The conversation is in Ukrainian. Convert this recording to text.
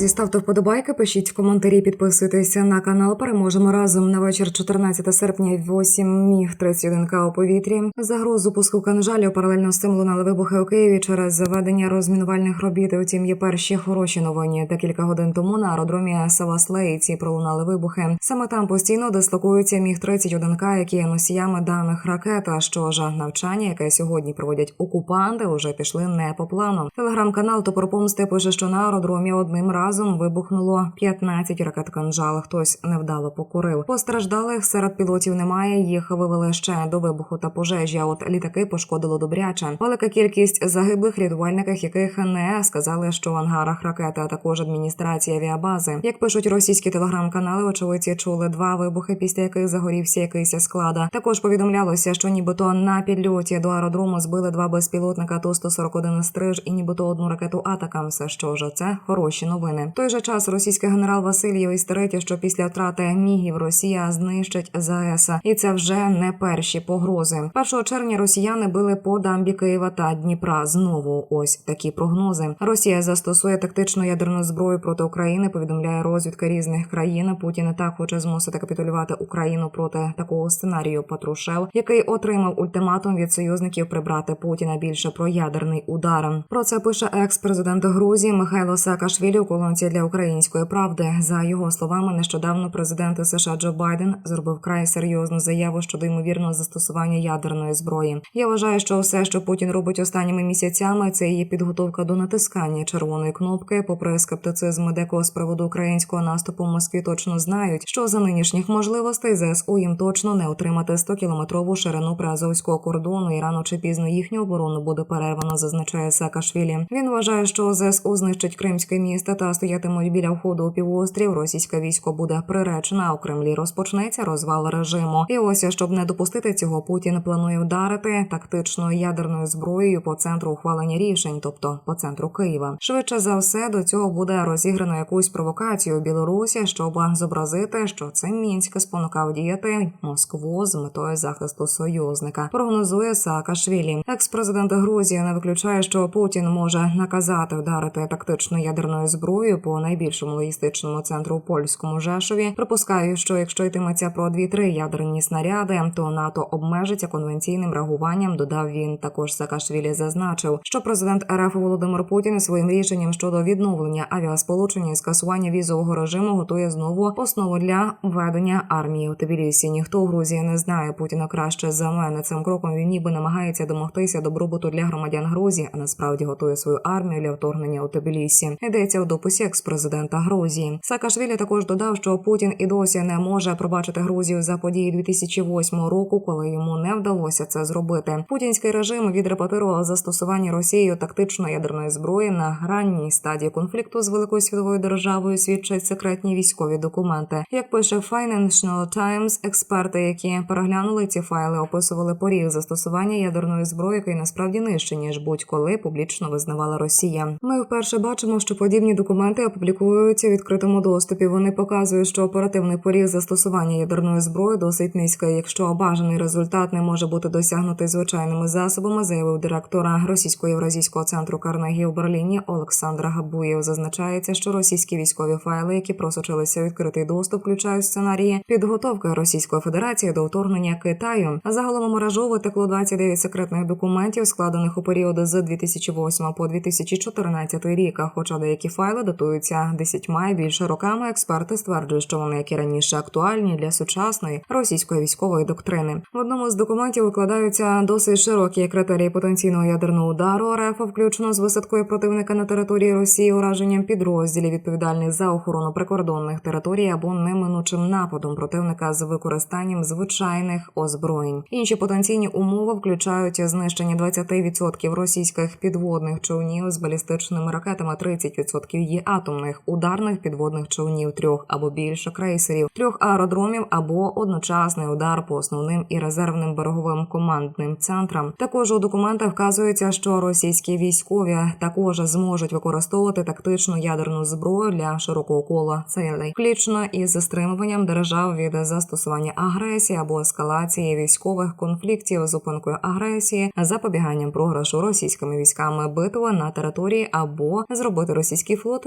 Друзі, ставте вподобайки, пишіть в коментарі, підписуйтеся на канал. Переможемо разом на вечір 14 серпня 8 міг 31 к у повітрі. Загрозу пуску канжалів паралельно з цим лунали вибухи у Києві через заведення розмінувальних робіт. Утім, є перші хороші новини. Декілька годин тому на аеродромі села Слейці пролунали вибухи. Саме там постійно дислокується міг 31 к які є носіями даних ракет. А що ж навчання, яке сьогодні проводять окупанти, уже пішли не по плану. Телеграм-канал Топор Помсти пише, що на аеродромі одним разом вибухнуло 15 ракет канжал. Хтось невдало покурив. Постраждалих серед пілотів немає. Їх вивели ще до вибуху та пожежі. А от літаки пошкодило добряче. Велика кількість загиблих рятувальників, яких не сказали, що в ангарах ракети, а також адміністрація авіабази. Як пишуть російські телеграм-канали, очевидці чули два вибухи, після яких загорівся якийсь склада. Також повідомлялося, що нібито на підльоті до аеродрому збили два безпілотника ту 141 стриж і нібито одну ракету Атакамса. Що ж це хороші новини. В той же час російський генерал Васильєв істерить, що після втрати мігів Росія знищить ЗАЕС. і це вже не перші погрози. 1 червня росіяни били по дамбі Києва та Дніпра. Знову ось такі прогнози. Росія застосує тактичну ядерну зброю проти України. Повідомляє розвідка різних країн. Путін і так хоче змусити капітулювати Україну проти такого сценарію. Патрушев, який отримав ультиматум від союзників прибрати Путіна більше про ядерний удар. Про це пише екс-президент Грузії Михайло Саакашвілі у колонці для української правди. За його словами, нещодавно президент США Джо Байден зробив край серйозну заяву щодо ймовірного застосування ядерної зброї. Я вважаю, що все, що Путін робить останніми місяцями, це її підготовка до натискання червоної кнопки. Попри скептицизм декого з приводу українського наступу, в Москві точно знають, що за нинішніх можливостей ЗСУ їм точно не отримати 100 кілометрову ширину приазовського кордону і рано чи пізно їхню оборону буде перервано, зазначає Саакашвілі. Він вважає, що ЗСУ знищить кримське місто та стоятимуть біля входу у півострів. Російське військо буде приречено, а у Кремлі розпочнеться розвал режиму. І ось щоб не допустити цього, Путін планує вдарити тактичною ядерною зброєю по центру ухвалення рішень, тобто по центру Києва. Швидше за все до цього буде розіграно якусь провокацію у Білорусі, щоб зобразити, що це мінськ спонукав діяти Москву з метою захисту союзника. Прогнозує Саакашвілі. Екс-президент Грузії не виключає, що Путін може наказати вдарити тактичною ядерною зброєю по найбільшому логістичному центру у польському Жешові. Припускаю, що якщо йтиметься про 2-3 ядерні снаряди, то НАТО обмежиться конвенційним реагуванням. Додав він також Саакашвілі зазначив, що президент РФ Володимир Путін своїм рішенням щодо відновлення авіасполучення і скасування візового режиму готує знову основу для введення армії у Тбілісі. Ніхто у Грузії не знає Путіна краще за мене. Цим кроком він ніби намагається домогтися добробуту для громадян Грузії, а насправді готує свою армію для вторгнення у Тбілісі. Йдеться у дописі екс-президента Грузії. Саакашвілі також додав, що Путін і досі не може пробачити Грузію за події 2008 року, коли йому не вдалося це зробити. Путінський режим відрепетирував застосування Росією тактичної ядерної зброї на ранній стадії конфлікту з великою світовою державою. Свідчать секретні військові документи. Як пише Financial Times, експерти, які переглянули ці файли, описували поріг застосування ядерної зброї, який насправді нижче ніж будь-коли публічно визнавала Росія. Ми вперше бачимо, що подібні документи опублікуються в відкритому доступі. Вони показують, що оперативний поріг застосування ядерної зброї досить низький. Якщо бажаний результат не може бути досягнутий звичайними засобами, заявив директора російського євразійського центру Карнегі у Берліні Олександр Габуєв. Зазначається, що російські військові файли, які просочилися у відкритий доступ, включають сценарії підготовки Російської Федерації до вторгнення Китаю. Загалом у мережу витекло 29 секретних документів, складених у період з 2008 по 2014 рік. Хоча деякі файли датуються десятьма і більше роками, експерти стверджують, що вони, як і раніше, актуальні для сучасної російської військової доктрини. В одному з документів викладаються досить широкі критерії потенційного ядерного удару РФ, включно з висадкою противника на території Росії, ураженням підрозділів відповідальних за охорону прикордонних територій або неминучим нападом противника з використанням звичайних озброєнь. Інші потенційні умови включають знищення 20% російських підводних човнів з балістичними ракетами, 30% атомних ударних підводних човнів, трьох або більше крейсерів, трьох аеродромів або одночасний удар по основним і резервним береговим командним центрам. Також у документах вказується, що російські військові також зможуть використовувати тактичну ядерну зброю для широкого кола цілей, включно із стримуванням держав від застосування агресії або ескалації військових конфліктів, зупинкою агресії, запобіганням програшу російськими військами битви на території або зробити російський флот